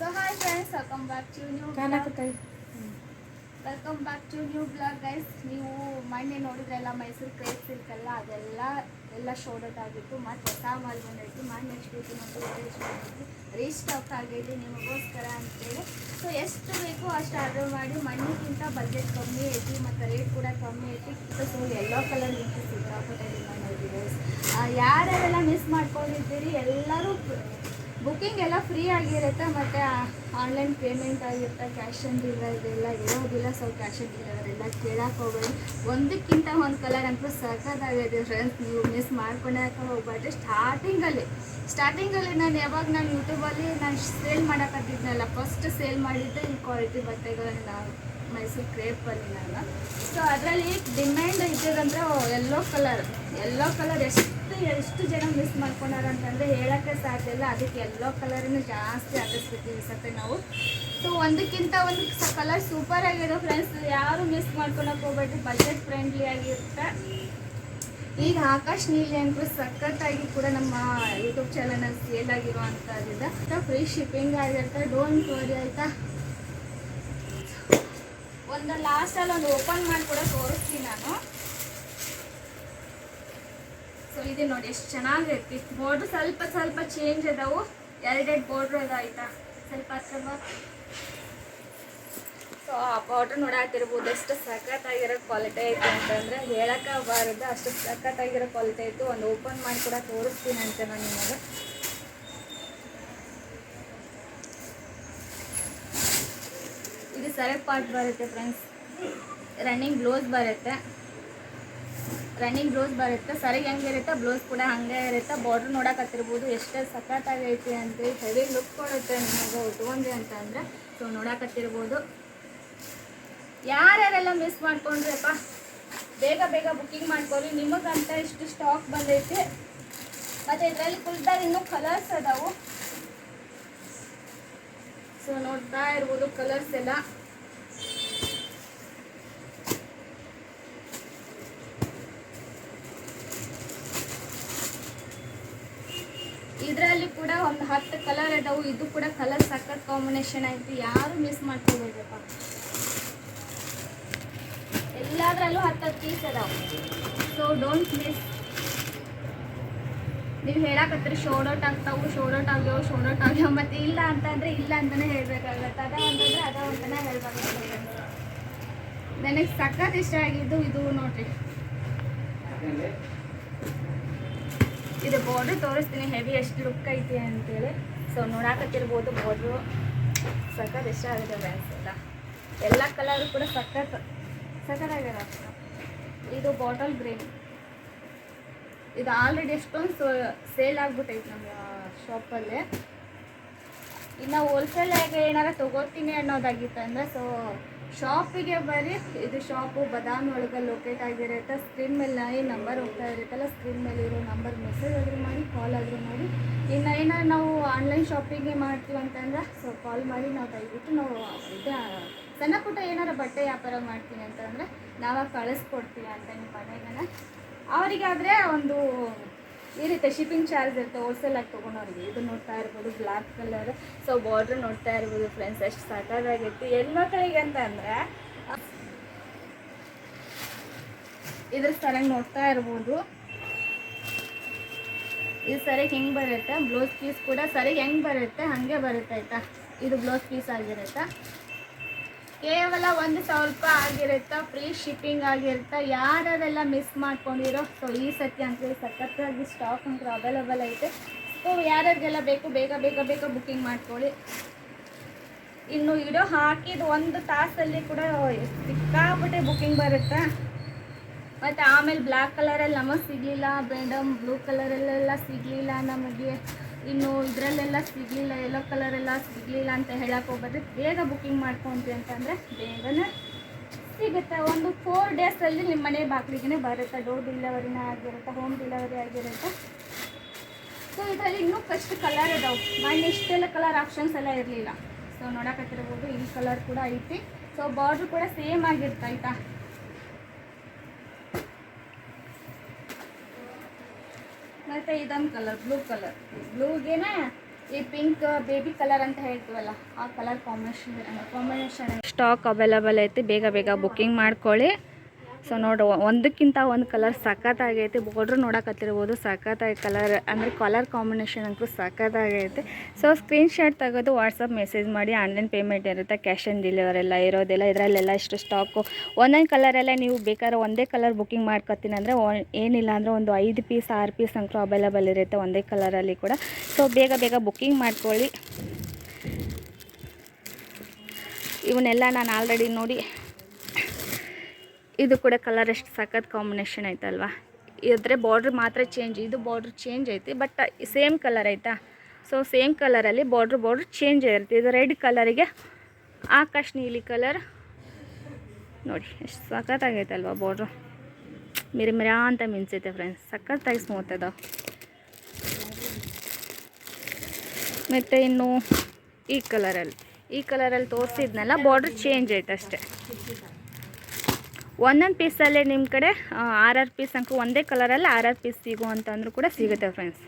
So hi friends welcome back to new welcome back to new blog guys ನೀವು ಮೊನ್ನೆ ನೋಡಿದ್ರಲ್ಲ Mysuru crepe silk ಎಲ್ಲ ಅದೆಲ್ಲ ಎಲ್ಲ ಶೋರ್ಟ್ ಆಗಿತ್ತು. ಮತ್ತು ಹೊಸ ಮಾಲ್ ಬಂದೈತಿ. ಮಾಡಿ ನೆಕ್ಸ್ಟ್ ವೀಕ್ ಇನ್ನೊಂದು ವೇರಿಯೇಷನ್ ಬಂದೈತಿ. ರೀಸ್ಟಾಕ್ ಆಗೈತಿ ನಿಮಗೋಸ್ಕರ ಅಂತೇಳಿ. ಸೊ ಎಷ್ಟು ಬೇಕು ಅಷ್ಟು ಆರ್ಡರ್ ಮಾಡಿ ಮಣ್ಣಿಗಿಂತ ಬಜೆಟ್ ಕಮ್ಮಿ ಐತಿ ಮತ್ತು ರೇಟ್ ಕೂಡ ಕಮ್ಮಿ ಐತಿ. ಸೊ ಎಲ್ಲೋ ಕಲರ್ ನಿಂತು ಸಿಕ್ಕಾಪಟ್ಟೆ ಡಿಮಾಂಡ್ ಯಾರೆಲ್ಲ ಯಾರ್ಯಾರೆಲ್ಲ ಮಿಸ್ ಮಾಡ್ಕೊಂಡಿದ್ದೀರಿ ಎಲ್ಲರೂ ಬುಕ್ಕಿಂಗ್ ಎಲ್ಲ ಫ್ರೀ ಆಗಿರುತ್ತೆ, ಮತ್ತು ಆನ್ಲೈನ್ ಪೇಮೆಂಟ್ ಆಗಿರುತ್ತೆ ಕ್ಯಾಶ್ ಆನ್ ಡಿಲಿವರಿ ಎಲ್ಲ ಇರೋದಿಲ್ಲ ಸೊ ಕ್ಯಾಶ್ ಆನ್ ಡಿಲಿವರಿ ಎಲ್ಲ ಕೇಳಕ್ಕೆ ಹೋಗೋದು ಒಂದಕ್ಕಿಂತ ಒಂದು ಕಲರ್ ಅಂತೂ ಸಖತ್ತಾಗಿದೆ ಫ್ರೆಂಡ್ಸ್ ನೀವು ಮಿಸ್ ಮಾಡ್ಕೊಳಕ್ಕೆ ಹೋಗ್ಬಾರ್ದು ಸ್ಟಾರ್ಟಿಂಗಲ್ಲಿ ಸ್ಟಾರ್ಟಿಂಗಲ್ಲಿ ನಾನು ಯಾವಾಗ ನಾನು ಯೂಟ್ಯೂಬಲ್ಲಿ ನಾನು ಸೇಲ್ ಮಾಡೋಕತ್ತಿದ್ನಲ್ಲ ಫಸ್ಟ್ ಸೇಲ್ ಮಾಡಿದ್ದೆ, ಈ ಕ್ವಾಲಿಟಿ ಬಟ್ಟೆಗಳನ್ನ. ನಾನು ಮೈಸೂರು ಕ್ರೇಪ್ ಬಂದಿರಲ್ಲ ಸೊ ಅದರಲ್ಲಿ ಡಿಮ್ಯಾಂಡ್ ಇದ್ದದಂದ್ರೆ ಎಲ್ಲೋ ಕಲರ್ ಎಲ್ಲೋ ಕಲರ್ ಎಷ್ಟು ಎಷ್ಟು ಜನ ಮಿಸ್ ಮಾಡ್ಕೊಂಡಾರ ಅಂತಂದರೆ ಹೇಳೋಕ್ಕೆ ಸಾಧ್ಯ ಇಲ್ಲ. ಅದಕ್ಕೆ ಎಲ್ಲೋ ಕಲರನ್ನು ಜಾಸ್ತಿ ಆಕರ್ಸ್ಬಿಡ್ತೀವಿ ಸತ್ತೆ ಸತಿ ನಾವು. ಸೊ ಒಂದಕ್ಕಿಂತ ಒಂದು ಕಲರ್ ಸೂಪರ್ ಆಗಿದೆ ಫ್ರೆಂಡ್ಸ್ ಯಾರು ಮಿಸ್ ಮಾಡ್ಕೊಳಕ್ಕೆ ಹೋಗ್ಬೇಡಿ ಬಜೆಟ್ ಫ್ರೆಂಡ್ಲಿ ಆಗಿರುತ್ತೆ. ಈಗ ಆಕಾಶ್ ನೀಲಿ ಅಂತೂ ಸಖತ್ತಾಗಿ ಕೂಡ ನಮ್ಮ ಯೂಟ್ಯೂಬ್ ಚಾನಲ್ ಸೇಲ್ ಆಗಿರೋ ಫ್ರೀ ಶಿಪ್ಪಿಂಗ್ ಆಗಿರುತ್ತೆ. ಡೋಂಟ್ ವರಿ ಆಯಿತಾ? ಒಂದು ಲಾಸ್ಟಲ್ಲಿ ಒಂದು ಓಪನ್ ಮಾಡಿ ಕೂಡ ತೋರಿಸ್ತೀನಿ ನಾನು. ಸೊ ಇದೆ ನೋಡಿ, ಎಷ್ಟು ಚೆನ್ನಾಗೈತಿ ಬೋರ್ಡ್ ಸ್ವಲ್ಪ ಸ್ವಲ್ಪ ಚೇಂಜ್ ಅದಾವು ಎರಡೆರಡು ಬೋರ್ಡ್ರು ಅದ ಆಯ್ತಾ? ಸ್ವಲ್ಪ ಬಾ ಸೊ ಆ ಬಾರ್ಡ್ರ್ ನೋಡಾತಿರ್ಬೋದು ಎಷ್ಟು ಸಖತ್ತಾಗಿರೋ ಕ್ವಾಲಿಟಿ ಐತೆ ಅಂತಂದ್ರೆ ಬಾರದು ಅಷ್ಟು ಸಖತ್ತಾಗಿರೋ ಕ್ವಾಲಿಟಿ ಇತ್ತು. ಒಂದು ಓಪನ್ ಮಾಡಿ ಕೂಡ ತೋರಿಸ್ತೀನಿ ಅಂತ ನಾನು ನಿಮಗೆ ಸೆಲೆಕ್ಟ್ ಪಾರ್ಟ್ ಬರುತ್ತೆ ಫ್ರೆಂಡ್ಸ್ ರನ್ನಿಂಗ್ ಬ್ಲೌಸ್ ಬರುತ್ತೆ. ರನ್ನಿಂಗ್ ಬ್ಲೌಸ್ ಬರುತ್ತೆ. ಸರಿಗೆ ಹೆಂಗಿರುತ್ತೆ ಬ್ಲೌಸ್ ಕೂಡ ಹಂಗೆ ಇರುತ್ತೆ. ಬಾರ್ಡ್ರ್ ನೋಡಕತ್ತಿರ್ಬೋದು ಎಷ್ಟು ಸಖತ್ತಾಗೈತಿ ಅಂತ ಹೆವಿ ಲುಕ್ ಕೊಡುತ್ತೆ ನಿಮಗೆ ಉಟ್ಕೊಂಡ್ರಿ ಅಂತ ಅಂದರೆ ಸೊ ನೋಡಕತ್ತಿರ್ಬೋದು ಯಾರ್ಯಾರೆಲ್ಲ ಮಿಸ್ ಮಾಡ್ಕೊಂಡ್ರಪ್ಪ? ಬೇಗ ಬೇಗ ಬುಕ್ಕಿಂಗ್ ಮಾಡ್ಕೊಳ್ಳಿ. ನಿಮಗಂತ ಇಷ್ಟು ಸ್ಟಾಕ್ ಬಂದೈತಿ. ಮತ್ತು ಇದರಲ್ಲಿ ಫುಲ್ದಾಗಿ ಇನ್ನೂ ಕಲರ್ಸ್ ಅದಾವು. ಸೊ ನೋಡ್ತಾ ಇರ್ಬೋದು ಕಲರ್ಸ್ ಎಲ್ಲ ಇದರಲ್ಲಿ ಕೂಡ ಒಂದು ಹತ್ತು ಕಲರ್ ಅದಾವು ಇದು ಕೂಡ ಕಲರ್ ಸಕ್ಕತ್ ಕಾಂಬಿನೇಷನ್ ಐತೆ ಯಾರು ಮಿಸ್ ಮಾಡ್ಕೋಬೇಕಪ್ಪ ಎಲ್ಲದರಲ್ಲೂ ಹತ್ತು ಪೀಸ್ ಅದಾವೆ ಸೊ ಡೋಂಟ್ ಮಿಸ್ ನೀವು ಹೇಳಕತ್ತೀರಿ ಶೋರ್ಟ್ ಔಟ್ ಆಗ್ತಾವು ಶೋರ್ಟ್ ಔಟ್ ಆಗ್ಯಾವ ಶೋರ್ಟ್ ಆಗ್ಯಾವ. ಮತ್ತೆ ಇಲ್ಲ ಅಂತಂದ್ರೆ ಇಲ್ಲ ಅಂತಾನೆ ಹೇಳ್ಬೇಕಾಗತ್ತೆ. ಅದ ಅಂತಂದ್ರೆ ಅದ ಅಂತಾನೆ ಹೇಳ್ಬೇಕಾಗತ್ತೆ. ನನಗೆ ಸಖತ್ ಇಷ್ಟ ಆಗಿದ್ದು ಇದು ನೋಡ್ರಿ. ಇದು ಬಾರ್ಡ್ರ್ ತೋರಿಸ್ತೀನಿ ಹೆವಿ ಎಷ್ಟು ಲುಕ್ ಐತಿ ಅಂತೇಳಿ. ಸೊ ನೋಡಾಕತ್ತಿರ್ಬೋದು ಬಾರ್ಡ್ರು ಸಖತ್ ಇಷ್ಟ ಆಗುತ್ತೆ ಬ್ಯಾನ್ಸ್ ಎಲ್ಲ. ಎಲ್ಲ ಕಲರು ಕೂಡ ಸಖತ್, ಸಖತ್ತಾಗಿದೆ ಇದು ಬಾಟಲ್ ಗ್ರೀನ್ ಇದು ಆಲ್ರೆಡಿ ಎಷ್ಟೊಂದು ಸೇಲ್ ಆಗ್ಬಿಟ್ಟೈತೆ ನಮ್ಮ ಶಾಪಲ್ಲಿ ಇನ್ನು ಹೋಲ್ಸೇಲಾಗಿ ಏನಾರ ತಗೋತೀನಿ ಅನ್ನೋದಾಗಿತ್ತಂದ್ರೆ ಸೊ ಶಾಪಿಗೆ ಬರೀ, ಇದು ಶಾಪು ಬದಾಮಿ ಒಳಗೆ ಲೊಕೇಟ್ ಆಗಿರುತ್ತೆ. ಸ್ಕ್ರೀನ್ ಮೇಲೆ ಈ ನಂಬರ್ ಹೋಗ್ತಾ ಇರುತ್ತಲ್ಲ ಸ್ಕ್ರೀನ್ ಮೇಲೆ ಇರೋ ನಂಬರ್ ಮೆಸೇಜ್ ಆದರೂ ಮಾಡಿ ಕಾಲ್ ಆದರೂ ಮಾಡಿ. ಇನ್ನು ಏನಾರು ನಾವು ಆನ್ಲೈನ್ ಶಾಪಿಂಗೇ ಮಾಡ್ತೀವಿ ಅಂತಂದ್ರೆ ಸೊ ಕಾಲ್ ಮಾಡಿ ನಾವು ದಯವಿಟ್ಟು ನಾವು ಇದು, ಸಣ್ಣ ಪುಟ್ಟ ಏನಾರು ಬಟ್ಟೆ ವ್ಯಾಪಾರ ಮಾಡ್ತೀನಿ ಅಂತಂದರೆ ನಾವಾಗ ಕಳಿಸ್ಕೊಡ್ತೀವಿ ಅಂತ ನಿಮ್ಮ ಮನೆಗನ. ಅವರಿಗಾದರೆ ಒಂದು ಈ ರೀತಿ ಶಿಪ್ಪಿಂಗ್ ಚಾರ್ಜ್ ಇರುತ್ತೆ ಹೋಲ್ಸೇಲಾಗಿ ತೊಗೊಂಡವ್ರಿಗೆ. ಇದು ನೋಡ್ತಾ ಇರ್ಬೋದು ಬ್ಲ್ಯಾಕ್ ಕಲರ್ ಸೊ ಬಾರ್ಡ್ರ್ ನೋಡ್ತಾ ಇರ್ಬೋದು ಫ್ರೆಂಡ್ಸ್ ಎಷ್ಟು ಸಾಕಾಗೈತಿ ಹೆಣ್ಮಕ್ಳಿಗೆ ಅಂತ ಅಂದರೆ, ಇದ್ರ ಸರಿಯಾಗಿ ನೋಡ್ತಾ ಇರ್ಬೋದು. ಇದು ಸರಿಯಾಗಿ ಹೆಂಗೆ ಬರುತ್ತೆ? ಬ್ಲೌಸ್ ಪೀಸ್ ಕೂಡ ಸರಿಯಾಗಿ ಹೆಂಗೆ ಬರುತ್ತೆ? ಹಾಗೆ ಬರುತ್ತೆ, ಆಯಿತಾ? ಇದು ಬ್ಲೌಸ್ ಪೀಸ್ ಆಗಿರುತ್ತೆ? ಕೇವಲ ಒಂದು ಸಾವಿರ ರೂಪಾಯಿ ಆಗಿರುತ್ತೆ ಫ್ರೀ ಶಿಪ್ಪಿಂಗ್ ಆಗಿರುತ್ತೆ ಯಾರೆಲ್ಲ ಮಿಸ್ ಮಾಡ್ಕೊಂಡಿರೋ ಸೊ ಈ ಸತಿ ಅಂತೇಳಿ ಸಖತ್ತಾಗಿ ಸ್ಟಾಕ್ ಅಂತೂ ಅವೈಲೇಬಲ್ ಐತೆ. ಸೊ ಯಾರ್ಯಾರಿಗೆಲ್ಲ ಬೇಕು, ಬೇಗ ಬೇಗ ಬೇಗ ಬುಕ್ಕಿಂಗ್ ಮಾಡ್ಕೊಳ್ಳಿ. ಇನ್ನು ಇಡೋ ಹಾಕಿದ ಒಂದು ತಾಸಲ್ಲಿ ಕೂಡ ಸಿಕ್ಕಾಪಟ್ಟೆ ಬುಕ್ಕಿಂಗ್ ಬರುತ್ತೆ. ಮತ್ತು ಆಮೇಲೆ ಬ್ಲ್ಯಾಕ್ ಕಲರಲ್ಲಿ ನಮಗೆ ಸಿಗಲಿಲ್ಲ ಮೇಡಮ್ ಬ್ಲೂ ಕಲರಲ್ಲೆಲ್ಲ ಸಿಗಲಿಲ್ಲ ನಮಗೆ. ಇನ್ನು ಇದರಲ್ಲೆಲ್ಲ ಸಿಗಲಿಲ್ಲ ಎಲ್ಲೋ ಕಲರೆಲ್ಲ ಸಿಗಲಿಲ್ಲ ಅಂತ ಹೇಳಕ್ಕೆ ಹೋಗ್ಬಾರ್ದು ಬೇಗ ಬುಕ್ಕಿಂಗ್ ಮಾಡ್ಕೊಂತೀವಿ ಅಂತಂದರೆ ಬೇಗನೆ ಸಿಗುತ್ತೆ. ಒಂದು ಫೋರ್ ಡೇಸಲ್ಲಿ ನಿಮ್ಮ ಮನೆ ಬಾಗಿಲಿಗೆ ಬರುತ್ತೆ. ಡೋರ್ ಡೆಲಿವರಿನ ಆಗಿರುತ್ತೆ ಹೋಮ್ ಡೆಲಿವರಿ ಆಗಿರುತ್ತೆ. ಸೊ ಇದರಲ್ಲಿ ಇನ್ನೂ ಫಸ್ಟ್ ಕಲರ್ ಇದಾವೆ. ಮಣ್ಣು ಇಷ್ಟೆಲ್ಲ ಕಲರ್ ಆಪ್ಷನ್ಸ್ ಎಲ್ಲ ಇರಲಿಲ್ಲ. ಸೊ ನೋಡೋಕತ್ತಿರ್ಬೋದು ಈ ಕಲರ್ ಕೂಡ ಐತಿ. ಸೊ ಬಾರ್ಡ್ರ್ ಕೂಡ ಸೇಮ್ ಆಗಿರುತ್ತೆ ಮತ್ತು ಇದೊಂದು ಕಲರ್ ಬ್ಲೂ ಕಲರ್ ಬ್ಲೂಗೆನೆ ಈ ಪಿಂಕ್ ಬೇಬಿ ಕಲರ್ ಅಂತ ಹೇಳ್ತೀವಲ್ಲ, ಆ colour combination combination stock available ಐತಿ, ಬೇಗ ಬೇಗ ಬುಕ್ಕಿಂಗ್ ಮಾಡ್ಕೊಳ್ಳಿ. ಸೊ ನೋಡಿ ಒಂದಕ್ಕಿಂತ ಒಂದು ಕಲರ್ ಸಖತ್ತಾಗೈತೆ. ಬಾರ್ಡ್ರ್ ನೋಡಕತ್ತಿರ್ಬೋದು, ಸಖತ್ತಾಗಿ ಕಲರ್ ಅಂದರೆ ಕಲರ್ ಕಾಂಬಿನೇಷನ್ ಅಂತೂ ಸಖತ್ತಾಗೈತೆ. ಸೊ ಸ್ಕ್ರೀನ್ ಶಾಟ್ ತೆಗೆದು ವಾಟ್ಸಪ್ ಮೆಸೇಜ್ ಮಾಡಿ ಆನ್ಲೈನ್ ಪೇಮೆಂಟ್ ಇರುತ್ತೆ ಕ್ಯಾಶ್ ಆನ್ ಡೆಲಿವರಿ ಎಲ್ಲ ಇರೋದಿಲ್ಲ. ಇದರಲ್ಲೆಲ್ಲ ಇಷ್ಟು ಸ್ಟಾಕು ಒಂದೊಂದು ಕಲರೆಲ್ಲ ನೀವು ಬೇಕಾದ್ರೆ ಒಂದೇ ಕಲರ್ ಬುಕ್ಕಿಂಗ್ ಮಾಡ್ಕೊತೀನಿ ಅಂದರೆ ಏನಿಲ್ಲ ಅಂದರೆ ಒಂದು ಐದು ಪೀಸ್ ಆರು ಪೀಸ್ ಅಂತೂ ಅವೈಲೇಬಲ್ ಇರುತ್ತೆ ಒಂದೇ ಕಲರಲ್ಲಿ ಕೂಡ. ಸೊ ಬೇಗ ಬೇಗ ಬುಕ್ಕಿಂಗ್ ಮಾಡ್ಕೊಳ್ಳಿ. ಇವನ್ನೆಲ್ಲ ನಾನು ಆಲ್ರೆಡಿ ನೋಡಿ ಇದು ಕೂಡ ಕಲರ್ ಎಷ್ಟು ಸಖತ್ ಕಾಂಬಿನೇಷನ್ ಐತಲ್ವಾ? ಇದ್ರೆ ಬಾರ್ಡ್ರ್ ಮಾತ್ರ ಚೇಂಜ್ ಇದು ಬಾರ್ಡ್ರ್ ಚೇಂಜ್ ಐತಿ ಬಟ್ ಸೇಮ್ ಕಲರ್ ಐತಾ? ಸೊ ಸೇಮ್ ಕಲರಲ್ಲಿ ಬಾರ್ಡ್ರ್ ಬಾರ್ಡ್ರ್ ಚೇಂಜ್ ಆಗಿರುತ್ತೆ ಇದು ರೆಡ್ ಕಲರಿಗೆ ಆಕಾಶ ನೀಲಿ ಕಲರ್ ನೋಡಿ, ಎಷ್ಟು ಸಖತ್ತಾಗೈತಲ್ವಾ ಬಾರ್ಡ್ರು ಮಿರಿ ಮಿರಾ ಅಂತ ಮಿನ್ಸೈತೆ ಫ್ರೆಂಡ್ಸ್ ಸಖತ್ತಾಗಿ ಸ್ಮೂತ್ ಅದಾವ. ಮತ್ತು ಇನ್ನು ಈ ಕಲರಲ್ಲಿ ಈ ಕಲರಲ್ಲಿ ತೋರಿಸಿದ್ನಲ್ಲ ಬಾರ್ಡ್ರ್ ಚೇಂಜ್ ಆಯ್ತು ಅಷ್ಟೇ ಒಂದೊಂದು ಪೀಸಲ್ಲೇ ನಿಮ್ಮ ಕಡೆ ಆರಾರು ಪೀಸ್ ಅಂಕು ಒಂದೇ ಕಲರಲ್ಲಿ ಆರಾರು ಪೀಸ್ ಸಿಗೋ ಅಂತಂದ್ರೂ ಕೂಡ ಸಿಗುತ್ತೆ ಫ್ರೆಂಡ್ಸ್